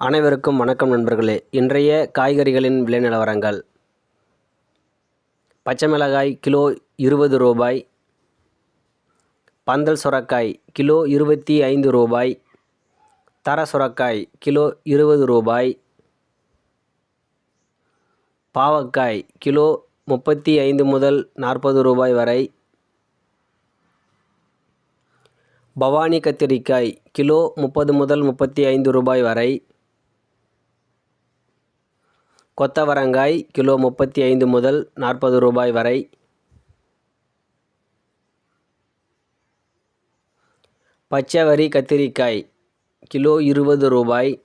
அனைவருக்கும் வணக்கம் நண்பர்களே. இன்றைய காய்கறிகளின் விலை நிலவரங்கள். பச்சை மிளகாய் கிலோ இருபது ரூபாய். பந்தல் சுரக்காய் கிலோ இருபத்தி ஐந்து ரூபாய். தர சுரக்காய் கிலோ இருபது ரூபாய். பாவக்காய் கிலோ முப்பத்தி ஐந்து முதல் நாற்பது ரூபாய் வரை. பவானி கத்திரிக்காய் கிலோ முப்பது முதல் முப்பத்தி ஐந்து ரூபாய் வரை. கொத்தவரங்காய் கிலோ முப்பத்தி ஐந்து முதல் நாற்பது ரூபாய் வரை. பச்சைவரி கத்திரிக்காய் கிலோ இருபது ரூபாய்.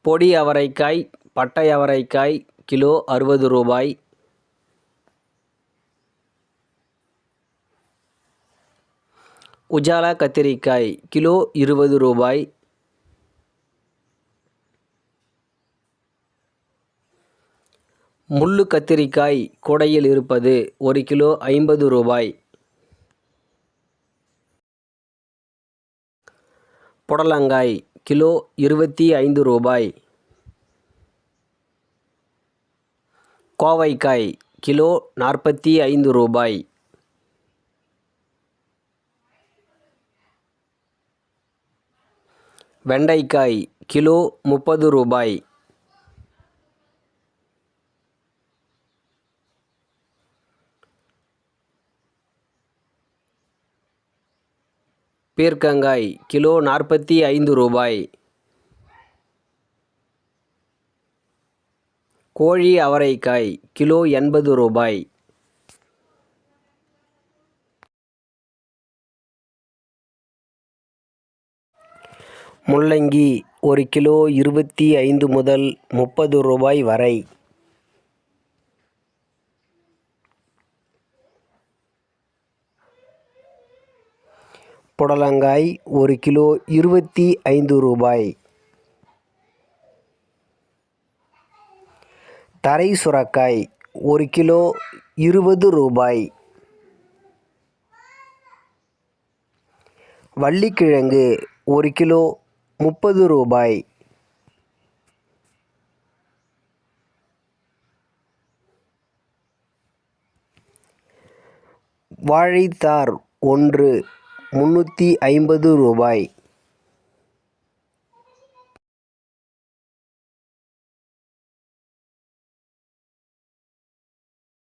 பொடி அவரைக்காய் பட்டை அவரைக்காய் கிலோ அறுபது ரூபாய். உஜாலா கத்திரிக்காய் கிலோ இருபது ரூபாய். முள்ளு கத்திரிக்காய் கூடையில் இருப்பது ஒரு கிலோ ஐம்பது ரூபாய். புடலங்காய் கிலோ இருபத்தி ஐந்து ரூபாய். கோவைக்காய் கிலோ நாற்பத்தி ஐந்து ரூபாய். வெண்டைக்காய் கிலோ முப்பது ரூபாய். பீர்க்கங்காய் கிலோ நாற்பத்தி ஐந்து ரூபாய். கோழி அவரைக்காய் கிலோ எண்பது ரூபாய். முள்ளங்கி ஒரு கிலோ இருபத்தி ஐந்து முதல் முப்பது ரூபாய் வரை. புடலங்காய் ஒரு கிலோ இருபத்தி ஐந்து ரூபாய். தரை சுரக்காய் ஒரு கிலோ இருபது ரூபாய். வள்ளிக்கிழங்கு ஒரு கிலோ முப்பது ரூபாய். வாழைத்தார் ஒன்று முந்நூற்றி ஐம்பது ரூபாய்.